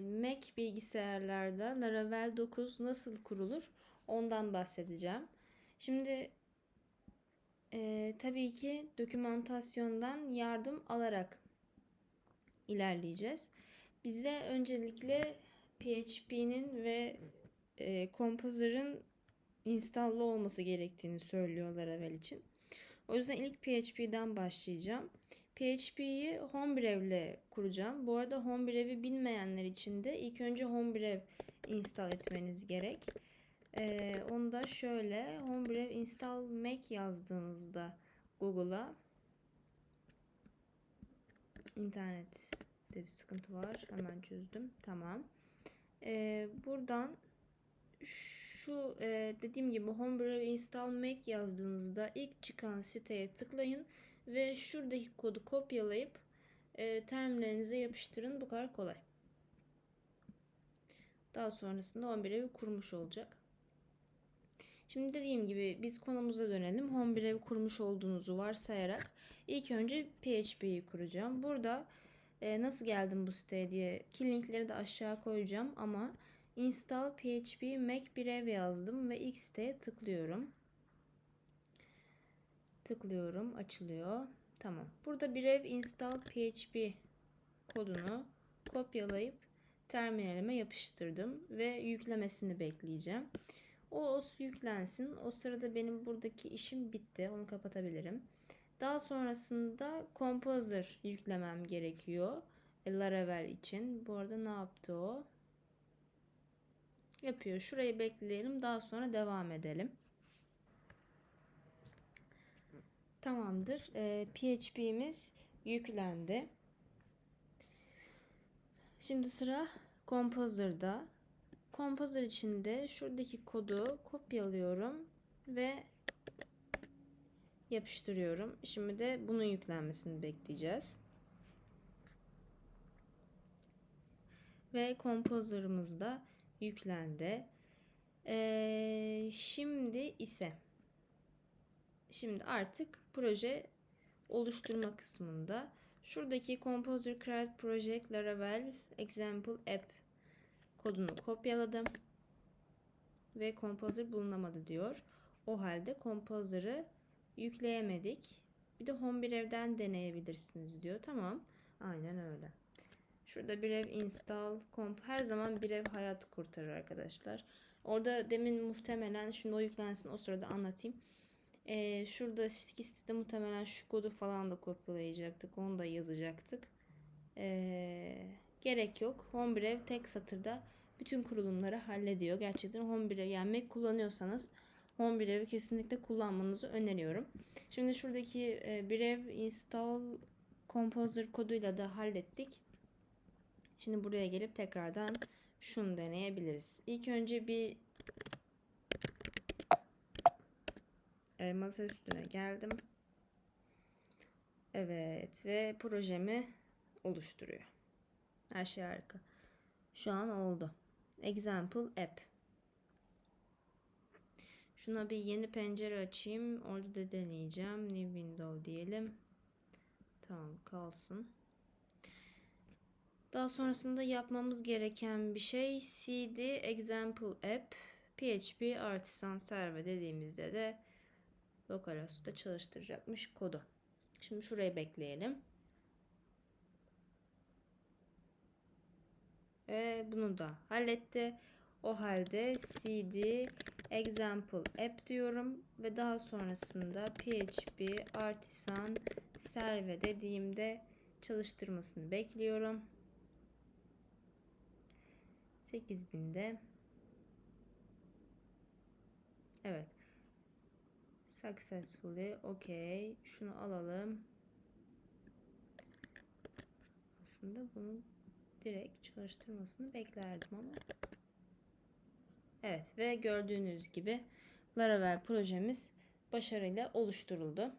Mac bilgisayarlarda Laravel 9 nasıl kurulur ondan bahsedeceğim. Şimdi e, tabii ki dokümantasyondan yardım alarak ilerleyeceğiz. Bize öncelikle PHP'nin ve e, Composer'ın install'lı olması gerektiğini söylüyor Laravel için. O yüzden ilk PHP'den başlayacağım. PHP'yi Homebrew ile kuracağım. Bu arada Homebrew'i bilmeyenler için de ilk önce Homebrew install etmeniz gerek. Ee, onu da şöyle Homebrew install Mac yazdığınızda Google'a internette bir sıkıntı var. Hemen çözdüm. Tamam. Ee, buradan şu e, dediğim gibi Homebrew install Mac yazdığınızda ilk çıkan siteye tıklayın ve şuradaki kodu kopyalayıp e, terminalinize yapıştırın. Bu kadar kolay. Daha sonrasında Homebrew'i kurmuş olacak. Şimdi dediğim gibi biz konumuza dönelim. Homebrew kurmuş olduğunuzu varsayarak ilk önce PHP'yi kuracağım. Burada e, nasıl geldim bu siteye diye ki linkleri de aşağı koyacağım ama install php mac bir ev yazdım ve ilk siteye tıklıyorum. Tıklıyorum, açılıyor. Tamam. Burada bir ev install php kodunu kopyalayıp terminalime yapıştırdım ve yüklemesini bekleyeceğim. O, o yüklensin. O sırada benim buradaki işim bitti. Onu kapatabilirim. Daha sonrasında Composer yüklemem gerekiyor. E, Laravel için. Bu arada ne yaptı o? Yapıyor. Şurayı bekleyelim. Daha sonra devam edelim. Tamamdır. E, PHP'miz yüklendi. Şimdi sıra Composer'da. Composer içinde şuradaki kodu kopyalıyorum ve yapıştırıyorum. Şimdi de bunun yüklenmesini bekleyeceğiz. Ve Composer'ımız da yüklendi. Ee, şimdi ise şimdi artık proje oluşturma kısmında şuradaki Composer Create Project Laravel Example App kodunu kopyaladım ve Composer bulunamadı diyor. O halde Composer'ı yükleyemedik. Bir de home bir evden deneyebilirsiniz diyor. Tamam. Aynen öyle. Şurada bir ev install comp her zaman bir ev hayat kurtarır arkadaşlar. Orada demin muhtemelen şimdi o yüklensin o sırada anlatayım. Ee, şurada sitede muhtemelen şu kodu falan da kopyalayacaktık. Onu da yazacaktık. Ee, gerek yok. Homebrew tek satırda bütün kurulumları hallediyor. Gerçekten Homebrew yani Mac kullanıyorsanız Homebrew'i kesinlikle kullanmanızı öneriyorum. Şimdi şuradaki e, Brev install composer koduyla da hallettik. Şimdi buraya gelip tekrardan şunu deneyebiliriz. İlk önce bir e, masa üstüne geldim. Evet ve projemi oluşturuyor. Her şey harika. Şu an oldu. Example app. Şuna bir yeni pencere açayım. Orada da deneyeceğim. New window diyelim. Tamam kalsın. Daha sonrasında yapmamız gereken bir şey cd example app php artisan server dediğimizde de localhost'ta çalıştıracakmış kodu. Şimdi şurayı bekleyelim. Ve bunu da halletti. O halde cd example app diyorum ve daha sonrasında php artisan serve dediğimde çalıştırmasını bekliyorum. 8000'de Evet. Successfully. Okay. Şunu alalım. Aslında bunu direkt çalıştırmasını beklerdim ama. Evet ve gördüğünüz gibi Laravel projemiz başarıyla oluşturuldu.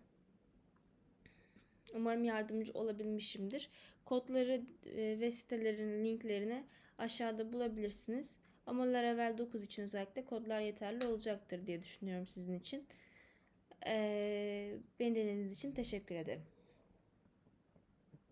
Umarım yardımcı olabilmişimdir. Kodları e, ve sitelerin linklerini aşağıda bulabilirsiniz. Ama Laravel 9 için özellikle kodlar yeterli olacaktır diye düşünüyorum sizin için. Ee, beni dinlediğiniz için teşekkür ederim.